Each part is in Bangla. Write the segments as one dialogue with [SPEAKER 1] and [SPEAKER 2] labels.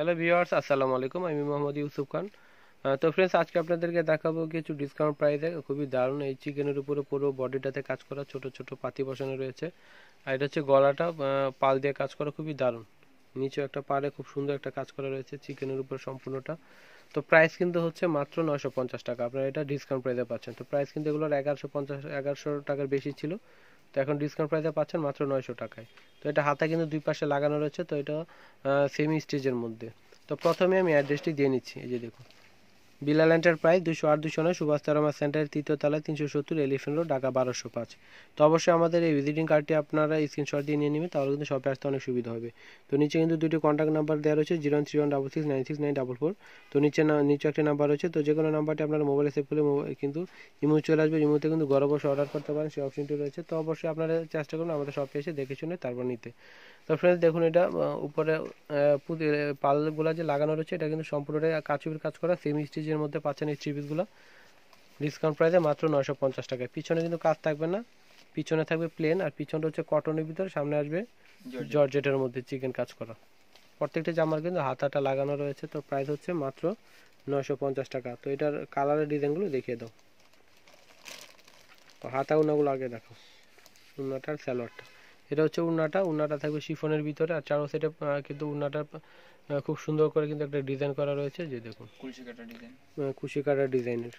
[SPEAKER 1] হ্যালো ভিউয়ার্স আসসালামু আলাইকুম আমি মোহাম্মদ ইউসুফ খান তো ফ্রেন্ডস আজকে আপনাদেরকে দেখাবো কিছু ডিসকাউন্ট প্রাইসে খুবই দারুণ এই চিকেনের উপরে পুরো বডিটাতে কাজ করা ছোট ছোট পাতি বসানো রয়েছে। আর এটা হচ্ছে গলাটা পাল দিয়ে কাজ করা খুবই দারুণ। নিচে একটা পাড়ে খুব সুন্দর একটা কাজ করা রয়েছে চিকেনের উপর সম্পূর্ণটা। তো প্রাইস কিন্তু হচ্ছে মাত্র নয়শো পঞ্চাশ টাকা। আপনারা এটা ডিসকাউন্ট প্রাইসে পাচ্ছেন। তো প্রাইস কিন্তু এগুলোর এগারোশো পঞ্চাশ, এগারোশো টাকার বেশি ছিল। তো এখন ডিসকাউন্ট প্রাইসে পাচ্ছেন মাত্র নয়শো টাকায়। তো এটা হাতে কিন্তু দুই পাশে লাগানো রয়েছে, তো এটা সেমি স্টেজের মধ্যে। তো প্রথমে আমি অ্যাড্রেসটি দিয়ে নিচ্ছি, এই যে দেখুন। বিলাল এন্টারপ্রাইজ দুশো আট দুশো নয়, সুভাষ তারামা সেন্টারের তৃতীয় তলায় তিনশো সত্তর এলিফেন্ট রোড, ঢাকা বারোশো পাঁচ। তো অবশ্যই আমাদের এই ভিজিটিং কার্ডটি আপনারা স্ক্রিনশট দিয়ে নিয়ে নেবেন, তাহলে কিন্তু শপে আসতে অনেক সুবিধা হবে। তো নিচে কিন্তু দুটি কন্ট্যাক্ট নাম্বার দেওয়া রয়েছে, zero three one double six nine six nine double four. তো নিচে না, নিচে একটা নাম্বার রয়েছে, তো যে কোনো নাম্বারটি আপনারা মোবাইলে সেভ করলে কিন্তু ইমো চলে আসবে ইমোতে কিন্তু ঘরে বসে অর্ডার করতে পারেন, সেই অপশনটি রয়েছে। তো অবশ্যই আপনারা চেষ্টা করুন আমাদের শপে এসে দেখে শুনে তারপর নিতে। তো ফ্রেন্ডস দেখুন এটা উপরে পালগুলা যে লাগানো রয়েছে এটা কিন্তু সম্পূর্ণটাই কাচুবির কাজ করা সেমি স্টিচের মধ্যে পাচ্ছেন এই থ্রিপিসগুলো ডিসকাউন্ট প্রাইসে মাত্র নয়শো পঞ্চাশ টাকায়। পিছনে কিন্তু কাজ থাকবে না পিছনে থাকবে প্লেন আর পিছনটা হচ্ছে কটনের ভিতরে সামনে আসবে জর্জেটের মধ্যে চিকেন কাজ করা। প্রত্যেকটা জামার কিন্তু হাতাটা লাগানো রয়েছে তো প্রাইস হচ্ছে মাত্র নয়শো পঞ্চাশ টাকা। তো এটার কালারের ডিজাইনগুলো দেখিয়ে দাও। হাতা উনাগুলো আগে দেখো উন্নাটা আর স্যালোয়ারটা এটা হচ্ছে উন্নাটা। উন্নাটা থাকবে শিফনের ভিতরে আর চারো সেটে কিন্তু উন্নাটা খুব সুন্দর করে কিন্তু একটা ডিজাইন করা রয়েছে যে দেখুন।
[SPEAKER 2] কাটা
[SPEAKER 1] কুশি কাটার ডিজাইনের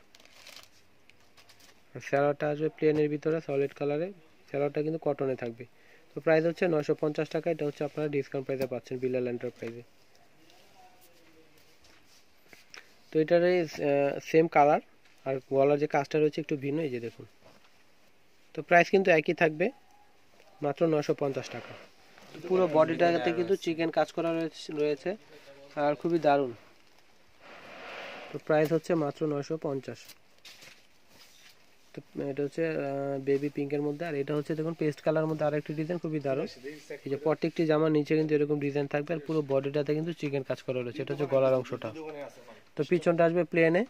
[SPEAKER 1] স্যালোয়ারটা আসবে প্লেনের ভিতরে সলিড কালারে স্যালোয়ারটা কিন্তু কটনে থাকবে। তো প্রাইস হচ্ছে নয়শো পঞ্চাশ টাকা এটা হচ্ছে আপনারা ডিসকাউন্ট প্রাইসে পাচ্ছেন বিলাল এন্টারপ্রাইজে তো এটার এই সেম কালার আর গলার যে কাজটা রয়েছে একটু ভিন্ন এই যে দেখুন। তো প্রাইস কিন্তু একই থাকবে। মাত্র নশো পঞ্চাশ টাকা। পুরো বডিটাতে কিন্তু চিকেন কাজ করা রয়েছে আর খুবই দারুণ। তো প্রাইস হচ্ছে মাত্র নয়শো পঞ্চাশ। তো এটা হচ্ছে বেবি পিঙ্কের মধ্যে আর এটা হচ্ছে দেখুন পেস্ট কালার মধ্যে আরেকটি ডিজাইন খুবই দারুণ। এই যে প্রত্যেকটি জামার নিচে কিন্তু এরকম ডিজাইন থাকবে আর পুরো বডিটাতে কিন্তু চিকেন কাজ করা রয়েছে। এটা হচ্ছে গলার অংশটা। তো পিছনটা আসবে প্লেনে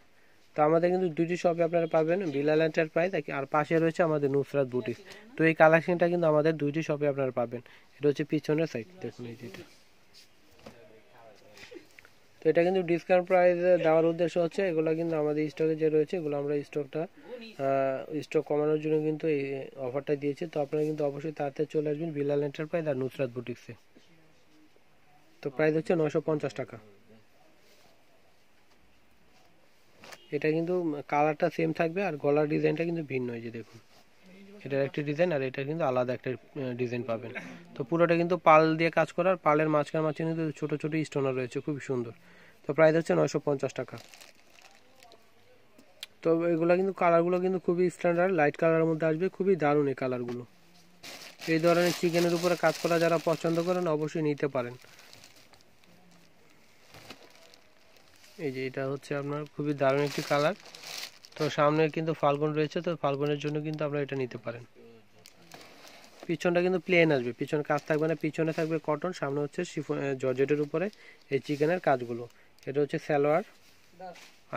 [SPEAKER 1] তো আমাদের কিন্তু দুটি শপে আপনারা পাবেন বিলাল এন্টারপ্রাইজ আর পাশে রয়েছে আমাদের নুসরাত বুটিক তো এই কালেকশনটা কিন্তু আমাদের দুইটি শপে আপনারা পাবেন। এটা হচ্ছে পিছনের সাইড দেখুন এই যেটা তো এটা কিন্তু ডিসকাউন্ট প্রাইস দেওয়ার উদ্দেশ্য হচ্ছে, এগুলো কিন্তু আমাদের স্টকে যে রয়েছে, এগুলো আমরা স্টকটা স্টক কমানোর জন্য কিন্তু এই অফারটা দিয়েছি। তো আপনারা কিন্তু অবশ্যই তাড়াতাড়ি চলে আসবেন বিলাল এন্টারপ্রাইজ আর নুসরাত বুটিক্সে তো প্রাইস হচ্ছে নশো পঞ্চাশ টাকা। এটা কিন্তু কালারটা সেম থাকবে আর গলার ডিজাইনটা কিন্তু ভিন্ন যে দেখুন। এটার একটা ডিজাইন আর এটা কিন্তু আলাদা একটা ডিজাইন পাবেন। তো পুরোটা কিন্তু পাল দিয়ে কাজ করার পালের মাঝখানে মাঝখানে কিন্তু ছোট ছোট স্টোনার রয়েছে, খুব সুন্দর। তো প্রাইস হচ্ছে নয়শো পঞ্চাশ টাকা। তো এগুলো কিন্তু কালারগুলো কিন্তু খুবই স্ট্যান্ডার্ড লাইট কালারের মধ্যে আসবে, খুবই দারুণ এই কালারগুলো এই ধরনের চিকেনের উপরে কাজ করা যারা পছন্দ করেন, অবশ্যই নিতে পারেন। এই যে এটা হচ্ছে আপনার খুবই দারুণ একটি কালার। তো সামনে কিন্তু ফাল্গুন রয়েছে, তো ফাল্গুনের জন্য কিন্তু আপনারা এটা নিতে পারেন। পিছনটা কিন্তু প্লেন আসবে, পিছনে কাজ থাকবে না, পিছনে থাকবে কটন সামনে হচ্ছে জর্জেটের উপরে এই চিকেনের কাজগুলো। এটা হচ্ছে সালোয়ার,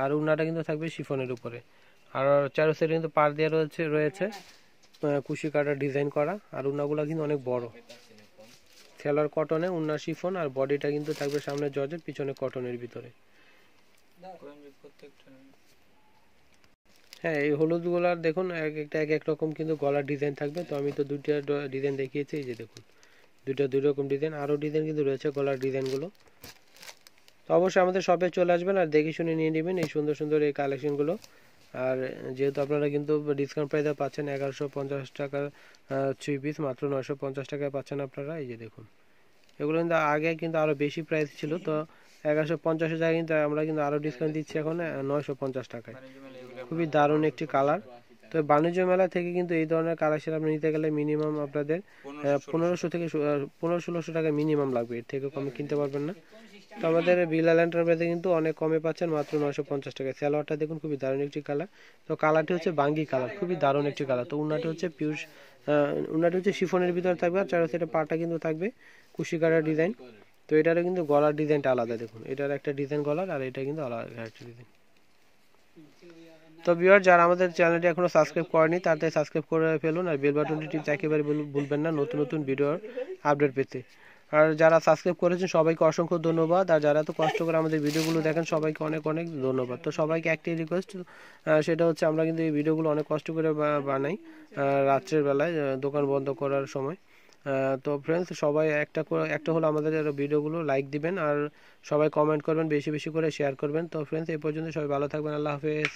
[SPEAKER 1] আর উন্নাটা কিন্তু থাকবে শিফনের উপরে। আর চারো সাইডে কিন্তু পার দেওয়া রয়েছে রয়েছে কুশি কাটার ডিজাইন করা, আর উন্নাগুলো কিন্তু অনেক বড়। সালোয়ার কটনে উন্না শিফন, আর বডিটা কিন্তু থাকবে সামনে জর্জেট, পিছনে কটনের ভিতরে। হ্যাঁ এই হলুদগুলার দেখুন, এক একটা, এক এক রকম কিন্তু গলার ডিজাইন থাকবে। তো আমি তো দুইটা ডিজাইন দেখিয়েছি, এই যে দেখুন, দুইটা, দুই রকম ডিজাইন আরও ডিজাইন কিন্তু রয়েছে গলার ডিজাইনগুলো তো অবশ্যই আমাদের শপে চলে আসবেন আর দেখে শুনে নিয়ে নেবেন এই সুন্দর সুন্দর এই কালেকশনগুলো আর যেহেতু আপনারা কিন্তু ডিসকাউন্ট প্রাইসে পাচ্ছেন এগারোশো পঞ্চাশ টাকা থ্রি পিস মাত্র নয়শো পঞ্চাশ টাকায় পাচ্ছেন আপনারা, এই যে দেখুন। এগুলো কিন্তু আগে কিন্তু আরও বেশি প্রাইস ছিল, তো এগারোশো পঞ্চাশের জায়গায় কিন্তু আমরা কিন্তু আরও ডিসকাউন্ট দিচ্ছি এখন নয়শো পঞ্চাশ টাকায়। খুবই দারুণ একটি কালার তো বাণিজ্য মেলা থেকে কিন্তু এই ধরনের কালেকশন আপনি নিতে গেলে মিনিমাম আপনাদের পনেরোশো থেকে পনেরো ষোলোশো টাকা মিনিমাম লাগবে। এর থেকে কমে কিনতে পারবেন না। তো আমাদের বিলাল এন্টারপ্রাইজে কিন্তু অনেক কমে পাচ্ছেন মাত্র নয়শো পঞ্চাশ টাকায়। স্যালোয়ারটা দেখুন খুবই দারুণ একটি কালার তো কালারটি হচ্ছে বাঙ্গি কালার খুবই দারুণ একটি কালার তো উন্নাটি হচ্ছে পিউর উন্নাটি হচ্ছে শিফনের ভিতরে থাকবে আর চারো সাইডে পাটা কিন্তু থাকবে কুশি কাটার ডিজাইন তো এটারও কিন্তু গলার ডিজাইনটা আলাদা, দেখুন। এটার একটা ডিজাইন গলার আর এটা কিন্তু আলাদা একটা ডিজাইন। তো ভিউয়ার যারা আমাদের চ্যানেলটি এখনও সাবস্ক্রাইব করেনি, তাড়াতাড়ি সাবস্ক্রাইব করে ফেলুন আর বেল বাটনটি টিপতে একেবারে ভুল- ভুলবেন না নতুন নতুন ভিডিওর আপডেট পেতে। আর যারা সাবস্ক্রাইব করেছেন, সবাইকে অসংখ্য ধন্যবাদ। আর যারা তো কষ্ট করে আমাদের ভিডিওগুলো দেখেন, সবাইকে অনেক অনেক ধন্যবাদ। তো সবাইকে একটাই রিকোয়েস্ট সেটা হচ্ছে আমরা কিন্তু এই ভিডিওগুলো অনেক কষ্ট করে বানাই রাত্রের বেলায় দোকান বন্ধ করার সময়। তো ফ্রেন্ডস সবাই একটা একটা হলো আমাদের ভিডিওগুলো লাইক দিবেন আর সবাই কমেন্ট করবেন, বেশি বেশি করে শেয়ার করবেন। তো ফ্রেন্ডস এই পর্যন্ত সবাই ভালো থাকবেন, আল্লাহ হাফেজ।